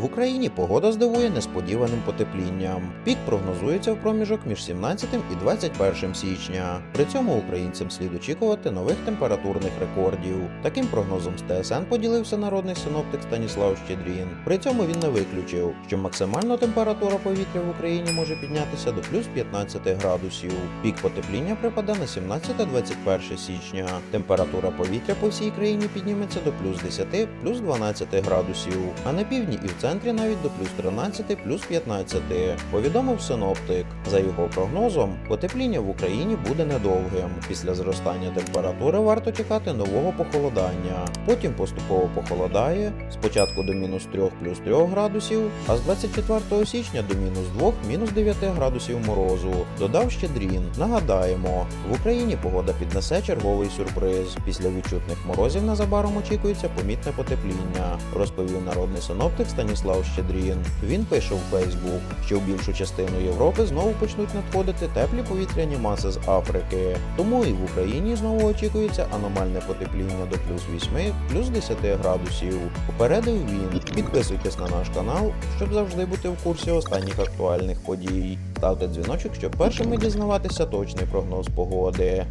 В Україні погода здивує несподіваним потеплінням. Пік прогнозується в проміжок між 17 і 21 січня. При цьому українцям слід очікувати нових температурних рекордів. Таким прогнозом з ТСН поділився народний синоптик Станіслав Щедрін. При цьому він не виключив, що максимальна температура повітря в Україні може піднятися до плюс 15 градусів. Пік потепління припаде на 17-21 січня. Температура повітря по всій країні підніметься до плюс 10, плюс 12 градусів, а на півдні і в центрі навіть до плюс 13, плюс 15, повідомив синоптик. За його прогнозом, потепління в Україні буде недовгим. Після зростання температури варто чекати нового похолодання. Потім поступово похолодає, спочатку до мінус 3 плюс 3 градусів, а з 24 січня до мінус 2 мінус 9 градусів морозу. Додав Щедрін. Нагадаємо, в Україні погода піднесе черговий сюрприз. Після відчутних морозів незабаром очікується помітне потепління, розповів народний синоптик Станіслав Щедрін. Він пише у Фейсбук, що в більшу частину Європи знову почнуть надходити теплі повітряні маси з Африки. Тому і в Україні знову очікується аномальне потепління до плюс 8, плюс 10 градусів. Попередив він. Підписуйтесь на наш канал, щоб завжди бути в курсі останніх актуальних подій. Ставте дзвіночок, щоб першими дізнаватися точний прогноз погоди.